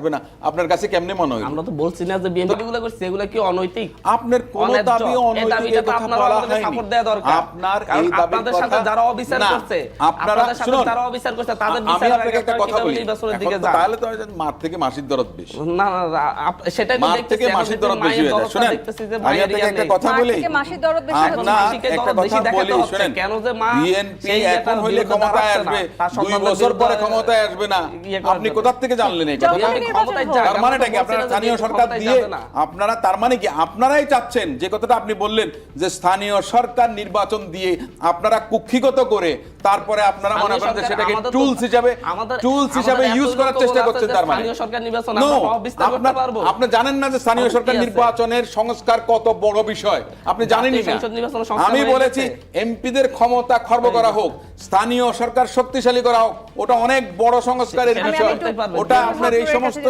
আসবে না। আপনার কাছে কেমনে মনে হয় আমরা তো বলছি না যে বিএনপি গুলো করছে এগুলো কি অনৈতিক? আপনার কোন। দাবি এই অনৈতিক দাবিটা তো কথা আপনারা বলা হয়নি। support দেয়া দরকার। আপনার এই দাবির আপনাদের সাথে যারা অবিচার করছে, আপনারা সাথে শুনুন, যারা অবিচার করছে, তাদের বিচার আমি আপনাকে একটা কথা বলি। নির্বাচনের দিকে তো যান? তাহলে তো মাঠ থেকে মাসির দরদ বেশি। না না, সেটাই তো মাঠ দেখতেছি, থেকে মাসির দরদ বেশি হয়ে যায় শুনেন আমি আপনাকে একটা কথা বলি। থেকে মাসির দরদ বেশি হচ্ছে। একটা কথা বলি শুনেন। কেন যে মা বিএনপি এখন হইলে ক্ষমতায় আসবে না, দুই বছর পরে ক্ষমতায় আসবে না। ইয়ে আপনি কোথা থেকে জানলেন এই কথা তার মানে আমরা কি? আপনারা স্থানীয় সরকার দিয়ে আপনারা তার মানে কি? আপনারাই চাচ্ছেন যে কথাটা আপনি বললেন যে স্থানীয় সরকার নির্বাচন দিয়ে আপনারা কুক্ষিগত করে তারপরে আপনারা মনে করেন যে সেটাকে টুলস হিসাবে টুলস হিসাবে ইউজ করার চেষ্টা করছেন তার মানে। স্থানীয় সরকার নির্বাচন আমরা বিস্তার করতে পারব। আপনি জানেন না যে স্থানীয় সরকার নির্বাচনের সংস্কার কত বড় বিষয়? আপনি জানেনই না। আমি বলেছি। এমপিদের ক্ষমতা খর্ব করা হোক স্থানীয় সরকার শক্তিশালী করা হোক ওটা অনেক বড় সংস্কারের বিষয়। ওটা আপনার এই সমস্ত।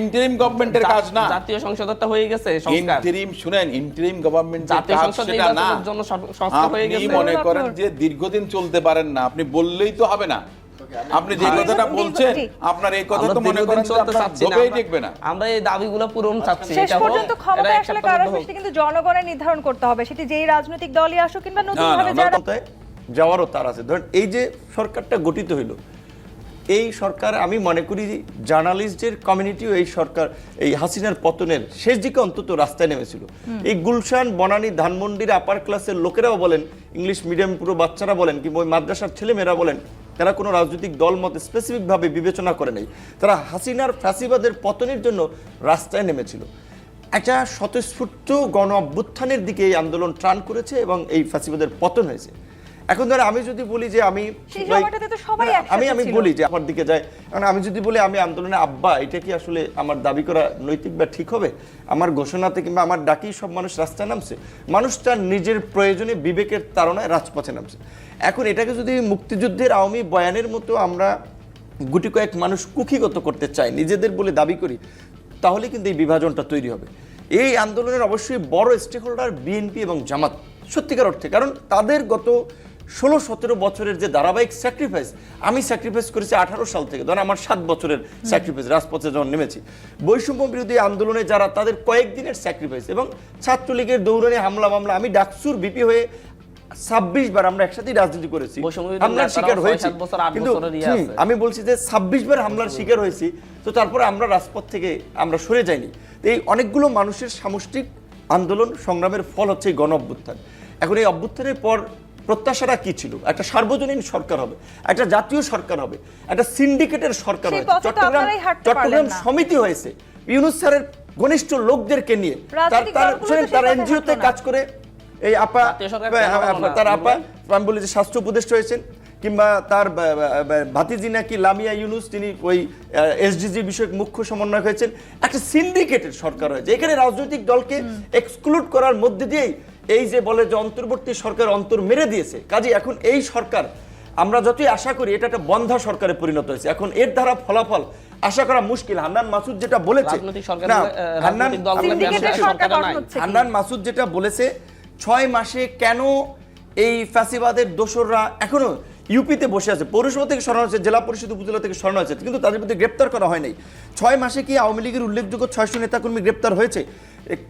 ইন্টারিম গভর্নমেন্টের কাজ না। জাতীয় সংসদটা হয়ে গেছে ইন্টারিম শুনেন ইন্টারিম গভর্নমেন্ট জাতীয় সংসদ না। জন্য সংস্কার হয়ে আপনি গেছে। মনে করেন আপনার- যে দীর্ঘদিন চলতে পারেন না আপনি বললেই তো হবে না। আপনি যে কথাটা বলছেন আপনার এই কথা তো মনে করেন চলতে চাচ্ছি না, টিকবে না। আমরা এই দাবিগুলো পূরণ চাচ্ছি। শেষ পর্যন্ত ক্ষমতা আসলে acceptable কারও হোক। সেটা কিন্তু জনগণের নির্ধারণ করতে হবে। সেটি যেই রাজনৈতিক দলই আসুক কিংবা নতুন ভাবে যারা যাওয়ারও তার আছে। ধরেন এই যে সরকারটা গঠিত হইল এই সরকার আমি মনে করি জার্নালিস্টদের কমিউনিটিও এই সরকার এই হাসিনার পতনের শেষ দিকে অন্তত রাস্তায় নেমেছিল। এই গুলশান বনানী ধানমন্ডির আপার ক্লাসের লোকেরাও বলেন ইংলিশ মিডিয়াম পুরো বাচ্চারা বলেন কিংবা ওই মাদ্রাসার ছেলেমেয়েরা বলেন তারা কোনো রাজনৈতিক দল মতে স্পেসিফিকভাবে বিবেচনা করে নাই। তারা হাসিনার ফ্যাসিবাদের পতনের জন্য রাস্তায় নেমেছিল। একটা স্বতঃস্ফূর্ত গণ অভ্যুত্থানের দিকে এই আন্দোলন ট্রান করেছে এবং এই ফ্যাসিবাদের পতন হয়েছে। এখন ধরে আমি যদি বলি যে আমি সেই সময়টাতে তো সবাই না, আমি আমি বলি যে আমার দিকে যায়। কারণ আমি যদি বলি আমি আন্দোলনে আব্বা এটা কি আসলে আমার দাবি করা নৈতিক বা ঠিক হবে? আমার ঘোষণাতে কিংবা আমার ডাকেই সব মানুষ রাস্তায় নামছে? মানুষ তার নিজের প্রয়োজনে বিবেকের তাড়নায় রাজপথে নামছে। এখন এটাকে যদি মুক্তিযুদ্ধের আওয়ামী বয়ানের মতো আমরা গুটি কয়েক মানুষ কুক্ষিগত করতে চাই নিজেদের বলে দাবি করি তাহলে কিন্তু এই বিভাজনটা তৈরি হবে। এই আন্দোলনের অবশ্যই বড় স্টেক হোল্ডার বিএনপি এবং জামাত সত্যিকার অর্থে। কারণ তাদের গত ষোলো সতেরো বছরের যে ধারাবাহিক স্যাক্রিফাইস আমি স্যাক্রিফাইস করেছি আঠারো সাল থেকে। ধরেন আমার সাত বছরের স্যাক্রিফাইস রাজপথে যখন নেমেছি বৈষম্য বিরোধী আন্দোলনে যারা তাদের কয়েকদিনের স্যাক্রিফাইস এবং ছাত্রলীগের দৌড়ানি হামলা মামলা আমি ডাকসুর বিপি হয়ে ছাব্বিশ বার আমরা একসাথেই রাজনীতি করেছি। হামলার শিকার হয়েছি। কিন্তু ইয়ে। আমি বলছি যে ছাব্বিশ বার হামলার শিকার হয়েছি তো তারপরে আমরা রাজপথ থেকে আমরা সরে যাইনি। এই অনেকগুলো মানুষের সামষ্টিক আন্দোলন সংগ্রামের ফল হচ্ছে এই গণ অভ্যুত্থান এখন এই অভ্যুত্থানের পর প্রত্যাশাটা কি ছিল? একটা সার্বজনীন সরকার হবে একটা জাতীয় সরকার হবে একটা সিন্ডিকেটের সরকার হয়েছে। চট্টগ্রাম চট্টগ্রাম সমিতি হয়েছে। ইউনুস স্যারের ঘনিষ্ঠ লোকদেরকে নিয়ে। তার তার এনজিওতে কাজ করে এই আপা হ্যাঁ? তার আপা আমি বলি যে স্বাস্থ্য উপদেষ্টা হয়েছেন কিংবা তার ভাতিজি নাকি লামিয়া ইউনুস তিনি ওই এসডিজি বিষয়ক মুখ্য সমন্বয়ক হয়েছেন। একটা সিন্ডিকেটেড সরকার হয়েছে। এখানে রাজনৈতিক দলকে এক্সক্লুড করার মধ্যে দিয়েই এই যে বলে যে অন্তর্বর্তী সরকার অন্তর মেরে দিয়েছে কাজে এখন এই সরকার আমরা যতই আশা করি এটা একটা বন্ধা সরকারে পরিণত হয়েছে এখন এর দ্বারা ফলাফল আশা করা মুশকিল। হান্নান মাসুদ যেটা বলেছে হান্নান মাসুদ যেটা বলেছে ছয় মাসে কেন এই ফ্যাসিবাদের দোসররা এখনও ইউপিতে বসে আছে? পৌরসভা থেকে সরানো হয়েছে জেলা পরিষদ উপজেলা থেকে সরানো হয়েছে কিন্তু তাদের মধ্যে গ্রেপ্তার করা হয় নাই ছয় মাসে কি আওয়ামী লীগের উল্লেখযোগ্য ছয়শো নেতাকর্মী গ্রেপ্তার হয়েছে?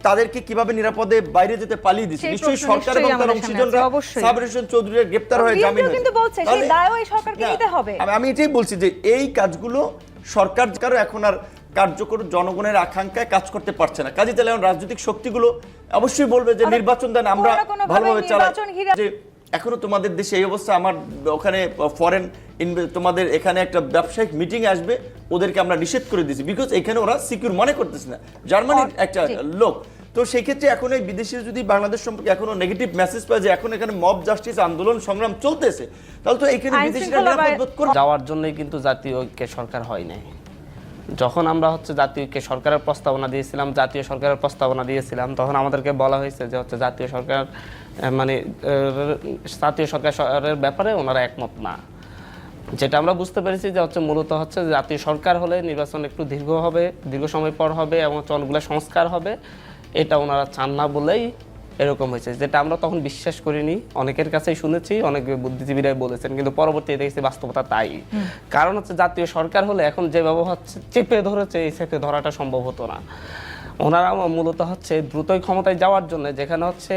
তাদেরকে কীভাবে নিরাপদে বাইরে যেতে পালিয়ে দিচ্ছে নিশ্চয়ই সরকার এবং তার আমাদের সামনে অংশীজনরা আছে, অবশ্যই। সাবর হোসেন চৌধুরীর গ্রেপ্তার হয়ে জামিন। কিন্তু বলছে, সেই দায়ও এই সরকারকে নিতে হবে। আমি- এটাই বলছি যে এই কাজগুলো সরকার কারও এখন আর কার্যকর জনগণের আকাঙ্ক্ষায় কাজ করতে পারছে না কাজে তাহলে রাজনৈতিক শক্তিগুলো অবশ্যই বলবে যে নির্বাচন দেন আমরা ভালোভাবে চালাই যে এখনও তোমাদের দেশে এই অবস্থা আমার ওখানে ফরেন তোমাদের এখানে একটা ব্যবসায়িক মিটিং আসবে ওদেরকে আমরা নিষেধ করে দিয়েছি। বিকজ এখানে ওরা সিকিউর মনে করতেছে না। জার্মানির একটা লোক। তো সেই ক্ষেত্রে এখন এই বিদেশি যদি বাংলাদেশ সম্পর্কে এখনও নেগেটিভ মেসেজ পায় যে এখন এখানে মব জাস্টিস আন্দোলন সংগ্রাম চলতেছে তাহলে তো এখানে বিদেশিরা নিরাপদ বোধ যাওয়ার জন্যই কিন্তু জাতীয় ঐক্যের সরকার হয় নাই। যখন আমরা হচ্ছে জাতীয় ঐক্যের সরকারের প্রস্তাবনা দিয়েছিলাম জাতীয় সরকারের প্রস্তাবনা দিয়েছিলাম তখন আমাদেরকে বলা হয়েছে যে হচ্ছে জাতীয় সরকার মানে জাতীয় সরকারের ব্যাপারে ওনারা একমত না। যেটা আমরা বুঝতে পেরেছি যে হচ্ছে মূলত হচ্ছে জাতীয় সরকার হলে নির্বাচন একটু দীর্ঘ হবে দীর্ঘ সময় পর হবে এবং চলগুলো সংস্কার হবে। এটা ওনারা চান না বলেই এরকম হয়েছে। যেটা আমরা তখন বিশ্বাস করিনি। অনেকের কাছেই শুনেছি অনেক বুদ্ধিজীবীরাই বলেছেন কিন্তু পরবর্তীতে দেখেছি বাস্তবতা তাই। কারণ হচ্ছে জাতীয় সরকার হলে এখন যে ব্যবহার হচ্ছে চেপে ধরেছে এই চেপে ধরাটা সম্ভব হতো না। ওনারা মূলত হচ্ছে দ্রুতই ক্ষমতায় যাওয়ার জন্য, যেখানে হচ্ছে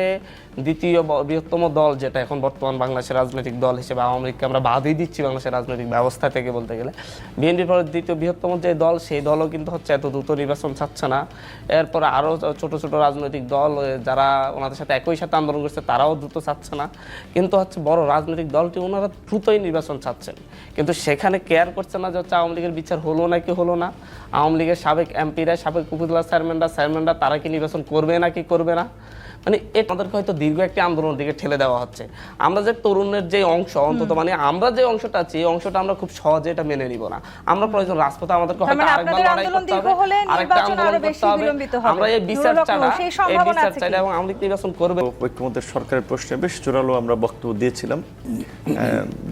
দ্বিতীয় বৃহত্তম দল যেটা এখন বর্তমান বাংলাদেশের রাজনৈতিক দল হিসেবে আওয়ামী লীগকে আমরা বাদই দিচ্ছি বাংলাদেশের রাজনৈতিক ব্যবস্থা থেকে বলতে গেলে। বিএনপির পরে দ্বিতীয় বৃহত্তম যে দল, সেই দলও কিন্তু হচ্ছে এত দ্রুত নির্বাচন চাচ্ছে না। এরপরে আরও ছোট ছোট রাজনৈতিক দল যারা ওনাদের সাথে একই সাথে আন্দোলন করছে, তারাও দ্রুত চাচ্ছে না। কিন্তু হচ্ছে বড় রাজনৈতিক দলটি ওনারা দ্রুতই নির্বাচন চাচ্ছেন। কিন্তু সেখানে কেয়ার করছে না যে হচ্ছে আওয়ামী লীগের বিচার হলো নাকি হলো না। আওয়ামী লীগের সাবেক এমপিরা, সাবেক উপজেলা চেয়ারম্যানরা চেয়ারম্যানরা তারা কি নির্বাচন করবে নাকি করবে না? মানে এটা আমাদেরকে হয়তো দীর্ঘ একটি আন্দোলনের দিকে ঠেলে দেওয়া হচ্ছে। আমরা যে তরুণের যে অংশ অন্তত মানে আমরা যে অংশটা আছি এই অংশটা আমরা খুব সহজে এটা মেনে নিব না। আমরা প্রয়োজন রাজপথে আমাদেরকে হয়তো মানে আরেকবার লড়াই করতে হবে আরেকটা আন্দোলন করতে হবে। আমরা এই বিচার নুরুল চাই না এই বিচার আছে চাই না এবং আওয়ামী নির্বাচন করবে। ঐক্যমতের সরকারের প্রশ্নে বেশ জোরালো আমরা বক্তব্য দিয়েছিলাম।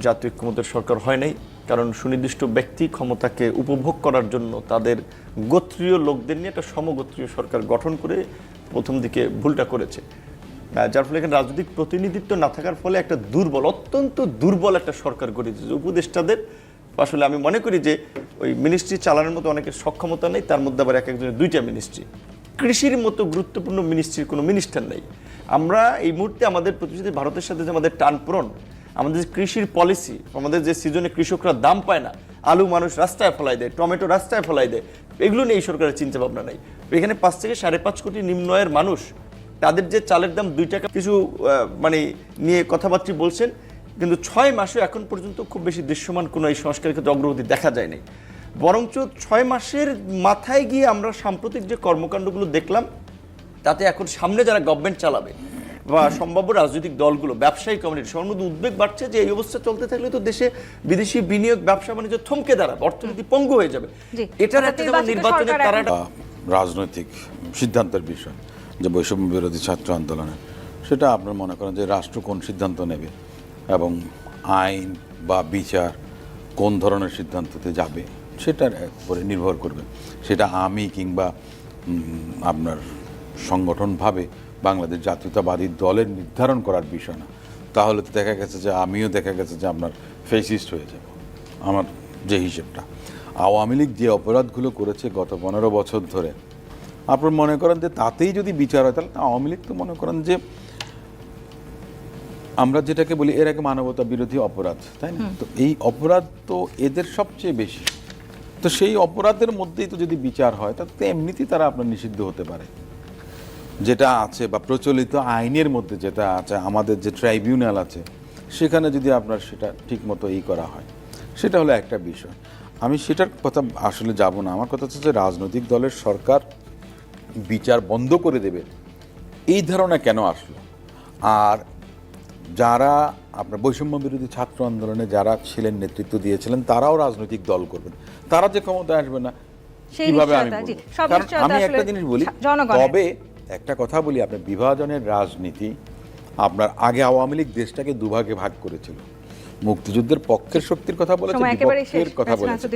জাতীয় ঐক্যমতের সরকার হয় নাই। কারণ সুনির্দিষ্ট ব্যক্তি ক্ষমতাকে উপভোগ করার জন্য তাদের গোত্রীয় লোকদের নিয়ে একটা সমগোত্রীয় সরকার গঠন করে প্রথম দিকে ভুলটা করেছে। যার ফলে এখানে রাজনৈতিক প্রতিনিধিত্ব না থাকার ফলে একটা দুর্বল, অত্যন্ত দুর্বল একটা সরকার গড়ে দিয়েছে উপদেষ্টাদের, আসলে আমি মনে করি যে ওই মিনিস্ট্রি চালানোর মতো অনেকের সক্ষমতা নেই, তার মধ্যে আবার এক একজনের দুইটা মিনিস্ট্রি কৃষির মতো গুরুত্বপূর্ণ মিনিস্ট্রির কোনো মিনিস্টার নেই। আমরা এই মুহূর্তে আমাদের প্রতিশ্রুতি ভারতের সাথে যে আমাদের টানপূরণ আমাদের যে কৃষির পলিসি আমাদের যে সিজনে কৃষকরা দাম পায় না, আলু মানুষ রাস্তায় ফেলাই দেয়, টমেটো রাস্তায় ফেলাই দেয়, এগুলো নিয়ে এই সরকারের চিন্তা ভাবনা নাই। এখানে পাঁচ থেকে সাড়ে পাঁচ কোটি নিম্নয়ের মানুষ, তাদের যে চালের দাম দুই টাকা কিছু মানে নিয়ে কথাবার্তা বলছেন, কিন্তু ছয় মাসে এখন পর্যন্ত খুব বেশি দৃশ্যমান কোনো এই সংস্কারের ক্ষেত্রে অগ্রগতি দেখা যায়নি। বরঞ্চ ছয় মাসের মাথায় গিয়ে আমরা সাম্প্রতিক যে কর্মকাণ্ডগুলো দেখলাম, তাতে এখন সামনে যারা গভর্নমেন্ট চালাবে বা সম্ভাব্য রাজনৈতিক দলগুলো ব্যবসায়ী কমিউনিটি সবার মধ্যে উদ্বেগ বাড়ছে যে এই অবস্থা চলতে থাকলে তো দেশে বিদেশি বিনিয়োগ ব্যবসা বাণিজ্য থমকে দাঁড়াবে অর্থনীতি পঙ্গু হয়ে যাবে। এটার একটা নির্বাচনের সরকার তারা রাজনৈতিক সিদ্ধান্তের বিষয় যে বৈষম্য বিরোধী ছাত্র আন্দোলনে। সেটা আপনার মনে করেন যে রাষ্ট্র কোন সিদ্ধান্ত নেবে এবং আইন বা বিচার কোন ধরনের সিদ্ধান্ততে যাবে সেটার উপরে নির্ভর করবে। সেটা আমি কিংবা আপনার সংগঠনভাবে বাংলাদেশ জাতীয়তাবাদী দলের নির্ধারণ করার বিষয় না। তাহলে তো দেখা গেছে যে আমিও দেখা গেছে যে আপনার ফেসিস্ট হয়ে যাব আমার যে হিসেবটা। আওয়ামী লীগ যে অপরাধগুলো করেছে গত পনেরো বছর ধরে আপনার মনে করেন যে তাতেই যদি বিচার হয় তাহলে আওয়ামী লীগ তো মনে করেন যে আমরা যেটাকে বলি এর আগে মানবতা বিরোধী অপরাধ তাই না? তো এই অপরাধ তো এদের সবচেয়ে বেশি। তো সেই অপরাধের মধ্যেই তো যদি বিচার হয় তাতে তো এমনিতেই তারা আপনার নিষিদ্ধ হতে পারে। যেটা আছে বা প্রচলিত আইনের মধ্যে যেটা আছে আমাদের যে ট্রাইব্যুনাল আছে সেখানে যদি আপনার সেটা ঠিক মতো ই করা হয় সেটা হলো একটা বিষয়। আমি সেটার কথা আসলে যাব না। আমার কথা হচ্ছে যে রাজনৈতিক দলের সরকার বিচার বন্ধ করে দেবে। এই ধারণা কেন আসলো? আর যারা আপনার বৈষম্য বিরোধী ছাত্র আন্দোলনে যারা ছিলেন নেতৃত্ব দিয়েছিলেন তারাও রাজনৈতিক দল করবেন। তারা যে ক্ষমতায় আসবে না কীভাবে আমি আমি একটা জিনিস বলি তবে একটা কথা বলি আপনার বিভাজনের রাজনীতি আপনার আগে আওয়ামী লীগ দেশটাকে দুভাগে ভাগ করেছিল। মুক্তিযুদ্ধের পক্ষের শক্তির কথা বলেছে বিপক্ষের কথা বলেছে।